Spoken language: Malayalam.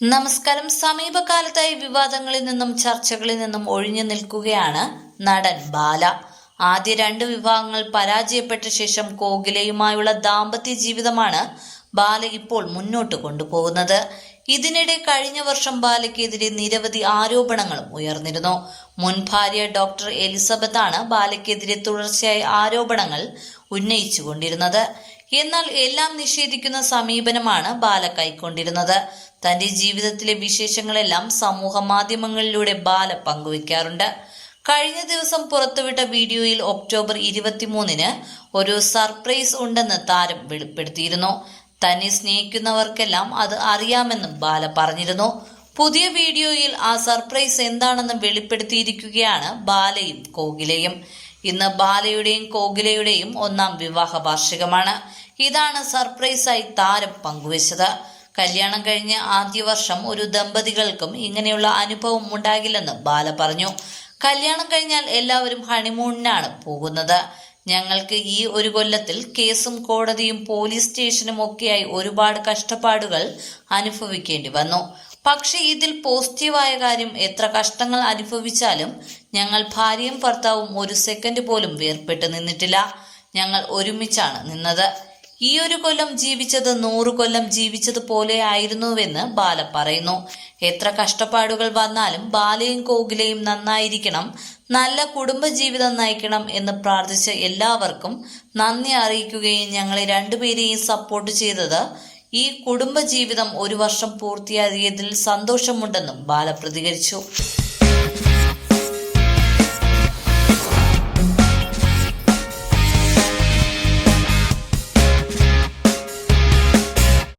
നമസ്കാരം. സമീപകാലത്തായി വിവാദങ്ങളിൽ നിന്നും ചർച്ചകളിൽ നിന്നും ഒഴിഞ്ഞു നിൽക്കുകയാണ് നടൻ ബാല. ആദ്യ രണ്ട് വിവാഹങ്ങൾ പരാജയപ്പെട്ട ശേഷം കോകിലയുമായുള്ള ദാമ്പത്യ ജീവിതമാണ് ബാല ഇപ്പോൾ മുന്നോട്ട് കൊണ്ടുപോകുന്നത്. ഇതിനിടെ കഴിഞ്ഞ വർഷം ബാലയ്ക്കെതിരെ നിരവധി ആരോപണങ്ങളും ഉയർന്നിരുന്നു. മുൻ ഭാര്യ ഡോക്ടർ എലിസബത്താണ് ബാലയ്ക്കെതിരെ തുടർച്ചയായി ആരോപണങ്ങൾ ഉന്നയിച്ചുകൊണ്ടിരുന്നത്. എന്നാൽ എല്ലാം നിഷേധിക്കുന്ന സമീപനമാണ് ബാല കൈക്കൊണ്ടിരുന്നത്. തന്റെ ജീവിതത്തിലെ വിശേഷങ്ങളെല്ലാം സമൂഹ മാധ്യമങ്ങളിലൂടെ ബാല പങ്കുവയ്ക്കാറുണ്ട്. കഴിഞ്ഞ ദിവസം പുറത്തുവിട്ട വീഡിയോയിൽ ഒക്ടോബർ ഇരുപത്തിമൂന്നിന് ഒരു സർപ്രൈസ് ഉണ്ടെന്ന് താരം വെളിപ്പെടുത്തിയിരുന്നു. തന്നെ സ്നേഹിക്കുന്നവർക്കെല്ലാം അത് അറിയാമെന്നും ബാല പറഞ്ഞിരുന്നു. പുതിയ വീഡിയോയിൽ ആ സർപ്രൈസ് എന്താണെന്ന് വെളിപ്പെടുത്തിയിരിക്കുകയാണ് ബാലയും കോകിലയും. ഇന്ന് ബാലയുടെയും കോകിലയുടെയും ഒന്നാം വിവാഹ വാർഷികമാണ്. ഇതാണ് സർപ്രൈസായി താരം പങ്കുവച്ചത്. കല്യാണം കഴിഞ്ഞ് ആദ്യ വർഷം ഒരു ദമ്പതികൾക്കും ഇങ്ങനെയുള്ള അനുഭവം ഉണ്ടാകില്ലെന്ന് ബാല പറഞ്ഞു. കല്യാണം കഴിഞ്ഞാൽ എല്ലാവരും ഹണിമൂണിനാണ് പോകുന്നത്. ഞങ്ങൾക്ക് ഈ ഒരു കൊല്ലത്തിൽ കേസും കോടതിയും പോലീസ് സ്റ്റേഷനും ഒക്കെയായി ഒരുപാട് കഷ്ടപ്പാടുകൾ അനുഭവിക്കേണ്ടി വന്നു. പക്ഷെ ഇതിൽ പോസിറ്റീവായ കാര്യം എത്ര കഷ്ടങ്ങൾ അനുഭവിച്ചാലും ഞങ്ങൾ ഭാര്യയും ഭർത്താവും ഒരു സെക്കൻഡ് പോലും വേർപെട്ട് നിന്നിട്ടില്ല. ഞങ്ങൾ ഒരുമിച്ചാണ് നിന്നത്. ഈ ഒരു കൊല്ലം ജീവിച്ചത് നൂറു കൊല്ലം ജീവിച്ചത് പോലെ ആയിരുന്നുവെന്ന് ബാല പറയുന്നു. എത്ര കഷ്ടപ്പാടുകൾ വന്നാലും ബാലയും കോകിലയും നന്നായിരിക്കണം നല്ല കുടുംബ ജീവിതം നയിക്കണം എന്ന് പ്രാർത്ഥിച്ച എല്ലാവർക്കും നന്ദി അറിയിക്കുകയും ഞങ്ങളെ രണ്ടുപേരെയും സപ്പോർട്ട് ചെയ്തത് ഈ കുടുംബജീവിതം ഒരു വർഷം പൂർത്തിയാക്കിയതിൽ സന്തോഷമുണ്ടെന്നും ബാല പ്രതികരിച്ചു.